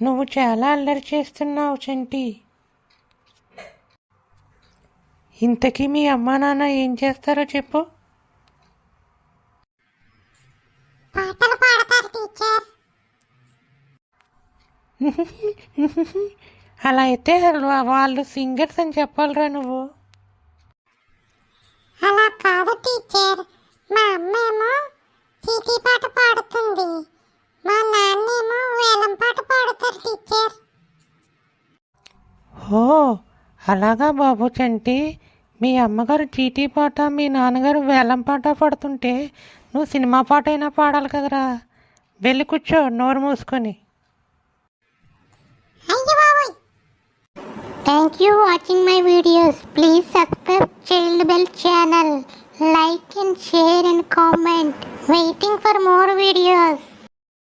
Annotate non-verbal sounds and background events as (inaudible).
నువ్వు చాలా అల్లరి చేస్తున్నావు చంటి. ఇంతకీ మీ అమ్మా నాన్న ఏం చేస్తారో చెప్పు. పాటలు పాడతారు టీచర్. (laughs) అలా అయితే వాళ్ళు సింగర్స్ అని చెప్పాలిరా నువ్వు అలా కాదు టీచర్ మా అమ్మేమో చీటీ పాట పాడుతుంది మా నాన్నేమో వేలం పాట పాడుతారు టీచర్ ఓ అలాగా బాబు చంటి. మీ అమ్మగారు చీటీ పాట మీ నాన్నగారు వేలం పాట పడుతుంటే నువ్వు సినిమా పాట అయినా పాడాలి కదరా. వెళ్ళి కూర్చో నోరు మూసుకొని. Thank you watching my videos. Please subscribe child bell channel. Like and share and comment. Waiting for more videos.